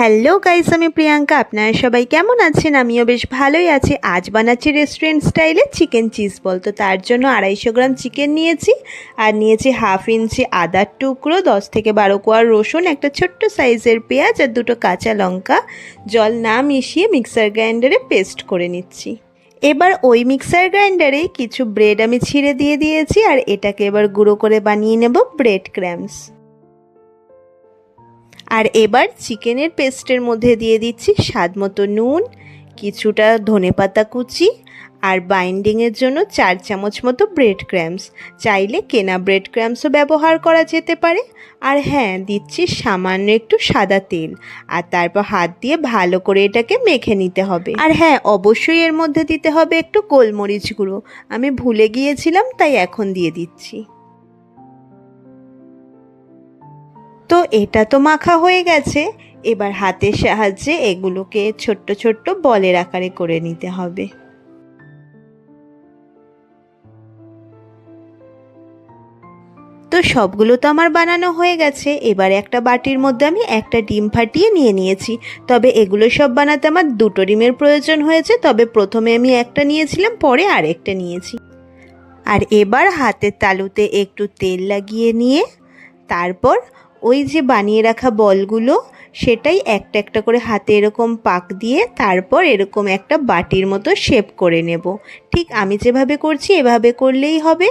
Hello guys আমি প্রিয়াঙ্কা। আপনারা সবাই কেমন আছেন? আমিও বেশ ভালোই আছি। আজ বানাচ্ছি রেস্টুরেন্ট স্টাইলে চিকেন চিজ বল। তো তার জন্য আড়াইশো গ্রাম চিকেন নিয়েছি আর নিয়েছি হাফ ইঞ্চি আদার টুকরো, দশ থেকে বারো কোয়ার রসুন, একটা ছোট্ট সাইজের পেঁয়াজ আর দুটো কাঁচা লঙ্কা। জল না মিশিয়ে মিক্সার গ্রাইন্ডারে পেস্ট করে নিচ্ছি। এবার ওই মিক্সার গ্রাইন্ডারে কিছু ব্রেড আমি ছিঁড়ে দিয়ে দিয়েছি আর এটাকে এবার গুঁড়ো করে বানিয়ে নেব ব্রেড ক্র্যাম্পস আর এবার চিকেনের পেস্টের মধ্যে দিয়ে দিচ্ছি স্বাদ মতো নুন, কিছুটা ধনেপাতা কুচি আর বাইন্ডিংয়ের জন্য চার চামচ মতো ব্রেড ক্র্যাম্পস চাইলে কেনা ব্রেড ক্র্যাম্পসও ব্যবহার করা যেতে পারে। আর হ্যাঁ দিচ্ছি সামান্য একটু সাদা তেল। আর তারপর হাত দিয়ে ভালো করে এটাকে মেখে নিতে হবে। আর হ্যাঁ অবশ্যই এর মধ্যে দিতে হবে একটু গোলমরিচ গুঁড়ো। আমি ভুলে গিয়েছিলাম, তাই এখন দিয়ে দিচ্ছি। তো এটা তো মাখা হয়ে গেছে। এবার হাতের সাহায্যে এগুলোকে ছোট্ট ছোট্ট বলের আকারে করে নিতে হবে। তো সবগুলো তো আমার বানানো হয়ে গেছে। এবার একটা বাটির মধ্যে আমি একটা ডিম ফাটিয়ে নিয়ে নিয়েছি। তবে এগুলো সব বানাতে আমার দুটো ডিমের প্রয়োজন হয়েছে। তবে প্রথমে আমি একটা নিয়েছিলাম, পরে আরেকটা নিয়েছি। আর এবার হাতের তালুতে একটু তেল লাগিয়ে নিয়ে, তারপর ওই যে বানিয়ে রাখা বলগুলো, সেটাই একটা একটা করে হাতে এরকম পাক দিয়ে তারপর এরকম একটা বাটির মতো শেপ করে নেব। ঠিক আমি যেভাবে করছি, এভাবে করলেই হবে।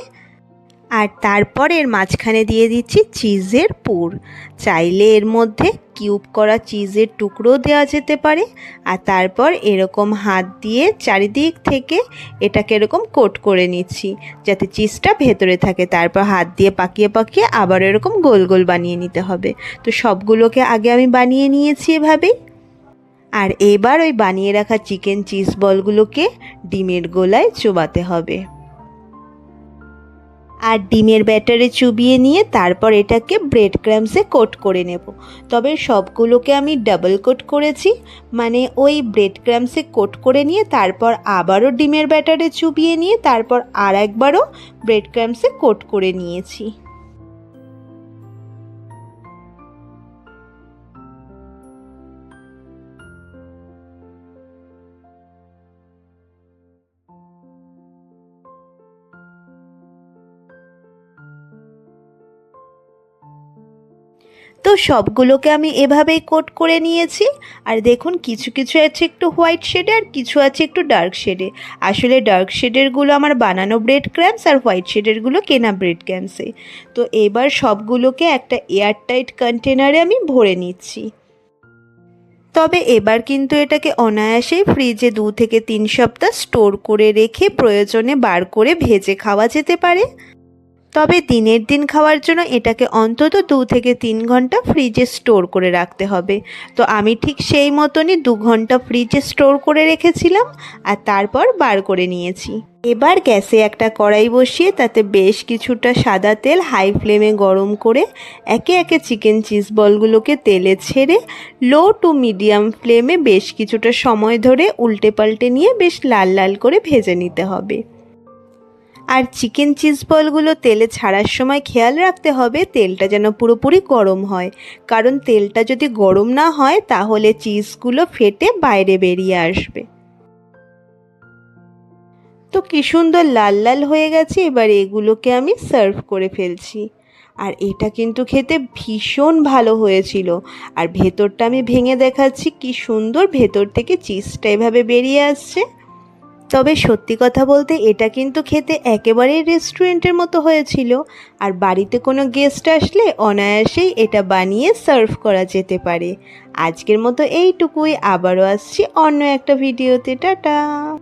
আর তারপর এর মাঝখানে দিয়ে দিচ্ছি চিজের পুর। চাইলে এর মধ্যে কিউব করা চিজের টুকরো দেওয়া যেতে পারে আর তারপর এরকম হাত দিয়ে চারিদিক থেকে এটাকে এরকম কোট করে নিচ্ছি যাতে চিজটা ভেতরে থাকে। তারপর হাত দিয়ে পাকিয়ে পাকিয়ে আবার এরকম গোল গোল বানিয়ে নিতে হবে। তো সবগুলোকে আগে আমি বানিয়ে নিয়েছি এভাবেই। আর এবার ওই বানিয়ে রাখা চিকেন চিজ বলগুলোকে ডিমের গোলায় চোবাতে হবে। আর ডিমের ব্যাটারে চুবিয়ে নিয়ে তারপর এটাকে ব্রেড ক্রামসে কোট করে নেব। তবে সবগুলোকে আমি ডাবল কোট করেছি মানে ওই ব্রেড ক্রামসে কোট করে নিয়ে তারপর আবারও ডিমের ব্যাটারে চুবিয়ে নিয়ে তারপর আর একবারও ব্রেড ক্রামসে কোট করে নিয়েছি। তো সবগুলোকে আমি এভাবেই কোট করে নিয়েছি। আর দেখুন, কিছু কিছু আছে একটু হোয়াইট শেডে আর কিছু আছে একটু ডার্ক শেডে। আসলে ডার্ক শেডেরগুলো আমার বানানো ব্রেড ক্র্যাম্পস আর হোয়াইট শেডেরগুলো কেনা ব্রেড ক্র্যাম্পসে। তো এবার সবগুলোকে একটা এয়ারটাইট কন্টেনারে আমি ভরে নিচ্ছি। তবে এবার কিন্তু এটাকে অনায়াসেই ফ্রিজে দু থেকে তিন সপ্তাহ স্টোর করে রেখে প্রয়োজনে বার করে ভেজে খাওয়া যেতে পারে। তবে দিনের দিন খাওয়ার জন্য এটাকে অন্তত দু থেকে তিন ঘণ্টা ফ্রিজে স্টোর করে রাখতে হবে। তো আমি ঠিক সেই মতনই দু ঘণ্টা ফ্রিজে স্টোর করে রেখেছিলাম আর তারপর বার করে নিয়েছি। এবার গ্যাসে একটা কড়াই বসিয়ে তাতে বেশ কিছুটা সাদা তেল হাই ফ্লেমে গরম করে একে একে চিকেন চিজ বলগুলোকে তেলে ছেড়ে লো টু মিডিয়াম ফ্লেমে বেশ কিছুটা সময় ধরে উল্টে পাল্টে নিয়ে বেশ লাল লাল করে ভেজে নিতে হবে। আর চিকেন চিজ বলগুলো তেলে ছাড়ার সময় খেয়াল রাখতে হবে, তেলটা যেন পুরোপুরি গরম হয়। কারণ তেলটা যদি গরম না হয়, তাহলে চিজগুলো ফেটে বাইরে বেরিয়ে আসবে। তো কি সুন্দর লাল লাল হয়ে গেছে, এবার এগুলোকে আমি সার্ভ করে ফেলছি। আর এটা কিন্তু খেতে ভীষণ ভালো হয়েছিল। আর ভেতরটা আমি ভেঙে দেখাচ্ছি, কি সুন্দর ভেতর থেকে চিজটা এভাবে বেরিয়ে আসছে। তবে সত্যি কথা বলতে এটা কিন্তু খেতে একেবারেই রেস্টুরেন্টের মতো হয়েছিল। আর বাড়িতে কোনো গেস্ট আসলে অনায়াসেই এটা বানিয়ে সার্ভ করা যেতে পারে। আজকের মতো এইটুকুই, আবারও আসছি অন্য একটা ভিডিওতে। টাটা!